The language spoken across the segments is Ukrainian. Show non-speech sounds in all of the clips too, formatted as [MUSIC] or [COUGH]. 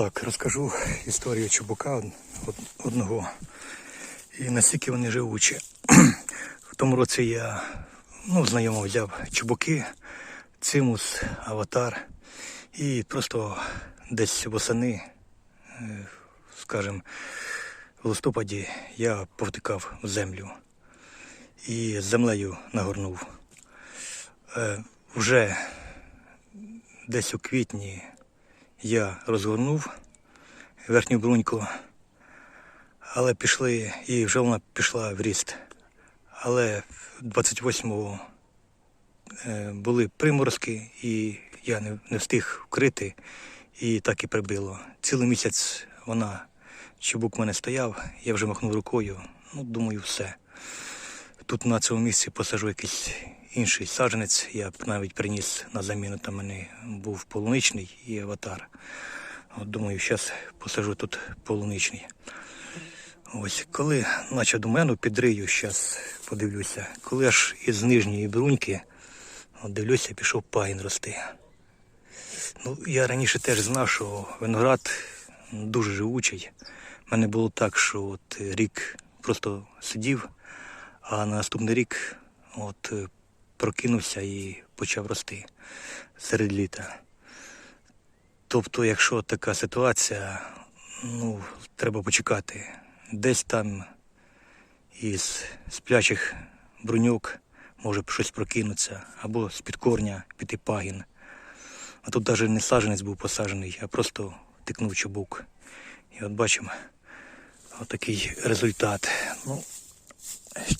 Так, розкажу історію чубука од- од- одного. І наскільки вони живучі. [CLEARS THROAT] В тому році я ну, знайомо взяв чубуки, цимус, аватар. І просто десь восени, е, скажімо, в листопаді я повтикав в землю і землею нагорнув. Е, Вже десь у квітні я розгорнув верхню бруньку, але пішли, і вже вона пішла в ріст. Але 28-го е, були приморозки, і я не, не встиг вкрити, і так і прибило. Цілий місяць вона, чубук в мене стояв, я вже махнув рукою. Ну, думаю, все. Тут на цьому місці посажу якийсь інший саджанець. Я навіть приніс на заміну, там мене був полуничний і аватар. От думаю, зараз посажу тут полуничний. Ось, коли почав до мене підрию, зараз подивлюся, коли аж із нижньої бруньки, от дивлюся, пішов пагін рости. Ну, я раніше теж знав, що виноград дуже живучий. У мене було так, що от рік просто сидів, а на наступний рік от прокинувся і почав рости серед літа. Тобто, якщо така ситуація, ну, треба почекати. Десь там із сплячих бруньок може щось прокинутися, або з-під корня піти пагін. А тут навіть не саджанець був посаджений, а просто тикнув чубук. І от бачимо отакий результат. Ну,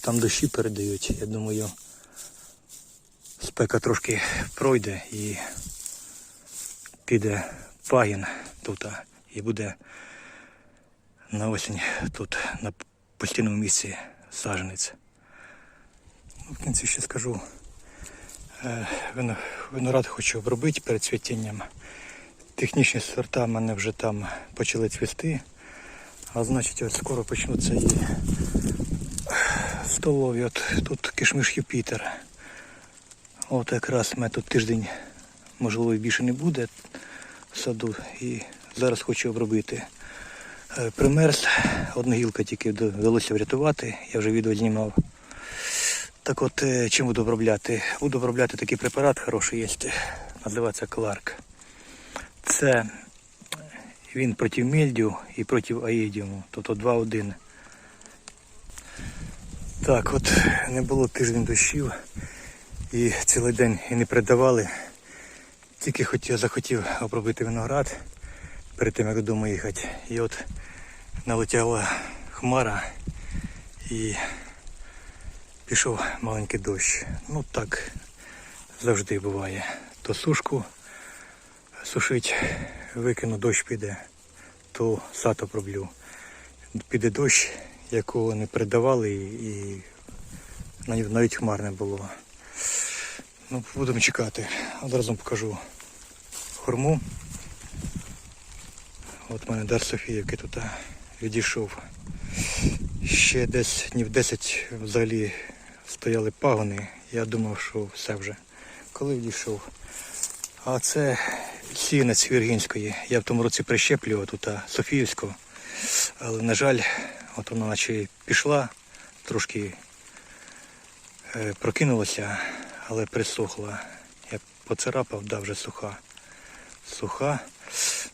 там дощі передають, я думаю, спека трошки пройде і піде пагін тут і буде на осінь тут на постійному місці саджанець. Ну, В кінці ще скажу. Е, Виноград хочу обробити перед цвітінням. Технічні сорта в мене вже там почали цвісти. А значить, от скоро почнуться і столові. От тут кишмиш Юпітер. От якраз мене тут тиждень, можливо, більше не буде в саду. І зараз хочу обробити. Е, Примерз, одна гілка тільки вдалося врятувати, я вже відео знімав. Так от, е, чим буду обробляти? Буду обробляти такий препарат хороший є, називається Кларк. Це він проти мельдю і проти аїдіуму, тобто 2-1. Так, от не було тиждень дощів і цілий день і не придавали. Тільки хотів, захотів обробити виноград перед тим, як додому їхати. І от налетіла хмара і пішов маленький дощ. Ну так завжди буває. То сушку сушить, викину, дощ піде, то сад оброблю. Піде дощ, якого не передавали і навіть хмар не було. Ну, будемо чекати. Одразу покажу хорму. От в мене дар Софіївки тут відійшов. Ще десь днів 10 взагалі стояли пагони. Я думав, що все вже. Коли відійшов. А це сіянець Віргінської. Я в тому році прищеплював тут Софіївську. Але, на жаль, от вона наче пішла, трошки е, прокинулася, але присохла. Я поцарапав, да, вже суха. Суха.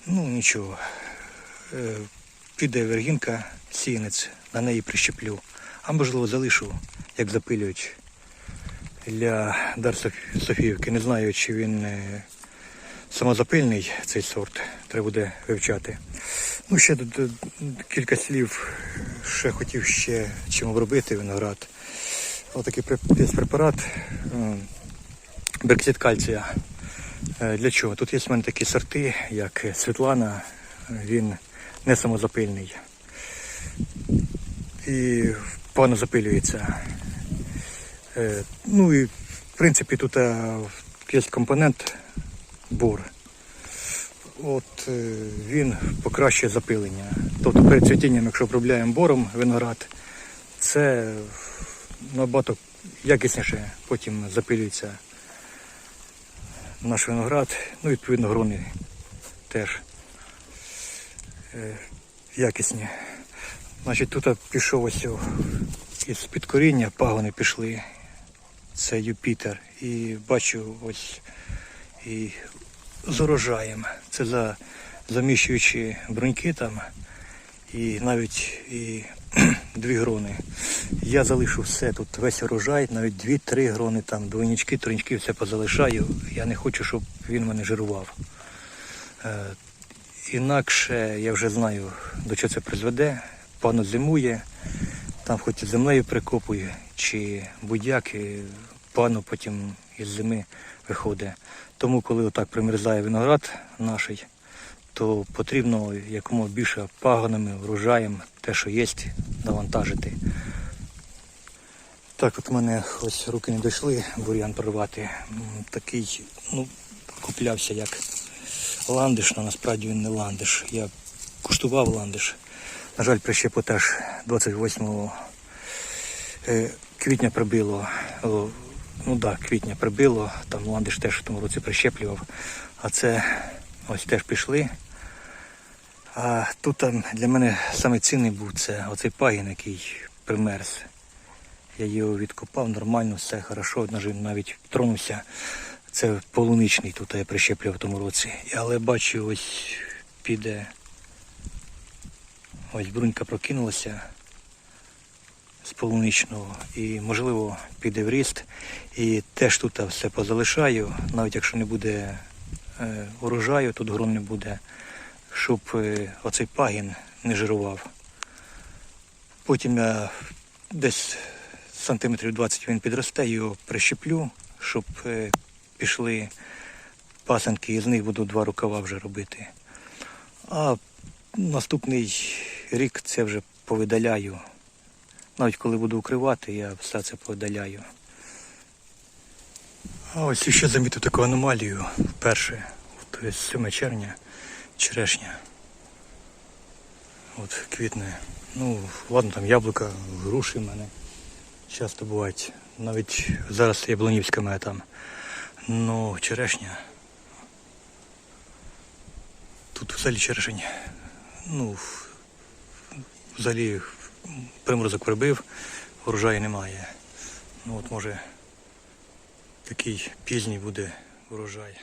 Ну нічого. Е, піде вергінка, сіянець, на неї прищеплю. А можливо залишу, як запилюють для Дар Софіївки. Не знаю, чи він е, самозапильний цей сорт. Треба буде вивчати. Ну, ще е, кілька слів. Ще хотів ще чим обробити виноград. Отакий преп- препарат. м, Берксид кальція. Е, Для чого? Тут є в мене такі сорти, як Світлана, він не самозапильний. І погано запилюється. Е, Ну і в принципі тут е, є компонент бор. От він покращує запилення. Тобто перед цвітінням, якщо обробляємо бором виноград, це набагато якісніше потім запилюється наш виноград, ну відповідно грони теж. е, якісні. Значить, тут пішов ось о, із під коріння пагони пішли. Це Юпітер. І бачу ось і з урожаєм. Це за заміщуючи бруньки там і навіть і [CLEARS THROAT] дві грони. Я залишу все тут, весь урожай, навіть дві-три грони, там двойнички, тройнички, все позалишаю. Я не хочу, щоб він мене жирував. Е, інакше я вже знаю, до чого це призведе. Пану зимує, там хоч землею прикопує, чи будь-як, пану потім із зими виходить. Тому, коли отак примерзає виноград наш, то потрібно якомога більше пагонами, врожаєм, те, що є, навантажити. Так, от мене ось руки не дійшли бур'ян прорвати. Такий, ну, куплявся як ландиш, але насправді він не ландиш. Я куштував ландиш. На жаль, прищепу теж 28 е, квітня прибило. Ну так, да, квітня прибило, там ландиш теж в тому році прищеплював. А це ось теж пішли. А тут для мене саме цінний був це оцей пагін, який примерз. Я його відкопав нормально, все хорошо, навіть тронувся. Це полуничний тут я прищеплював в тому році. Але бачу, ось піде. Ось брунька прокинулася з полуничного і, можливо, піде в ріст. І теж тут все позалишаю, навіть якщо не буде е, урожаю, тут грон не буде, щоб е, оцей пагін не жирував. Потім я десь сантиметрів 20 він підросте, його прищеплю, щоб е, пішли пасенки, і з них буду два рукава вже робити. А наступний рік це вже повидаляю. Навіть коли буду укривати, я все це повидаляю. А ось ще замітив таку аномалію вперше. От 7 червня, черешня. От квітне. Ну, ладно, там яблука, груші в мене часто бувають. Навіть зараз яблунівська мене там. Ну, черешня. Тут взагалі черешень. Ну, взагалі приморозок прибив, урожаю немає. Ну от може такий пізній буде урожай.